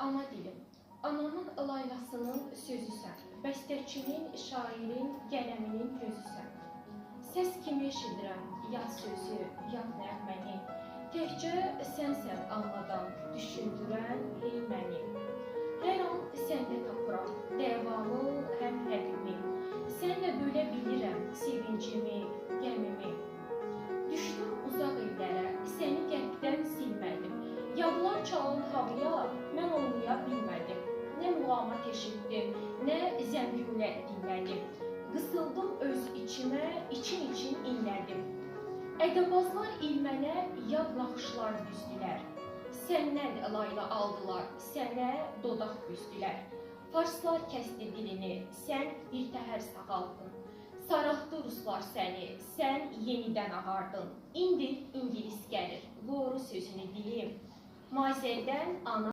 Ana dilim, ananın laylasının sözüsən, bəstəçinin, şairin, qələminin gözüsən. Səs kimi eşidirəm, yad sözü, yad nəğməni. Təkcə sənsən anladan, düşündürən hey məni. Hər an səndə tapıram, dəvamı, həm həqimi. Sənlə bölə bilirəm sevincimi, qəmimi. Düşdüm uzaq illərə, səni qəlbdən silmədim. Yadlar çalın havaya, eşitdim, nə zəmbilə dinlədim. Qısıldım öz içimə, için-için inlədim. Ədəbazlar ilmənə yad naxışlar düzdülər. Səndən layla aldılar, sənə dodaq büzdülər. Farslar kəsdi dilini, sən bir təhər sağaldın. Saraltdı ruslar səni, sən yenidən ağardın. İndi ingilis gəlir, qoru sözünü dilim. Mazərdən ana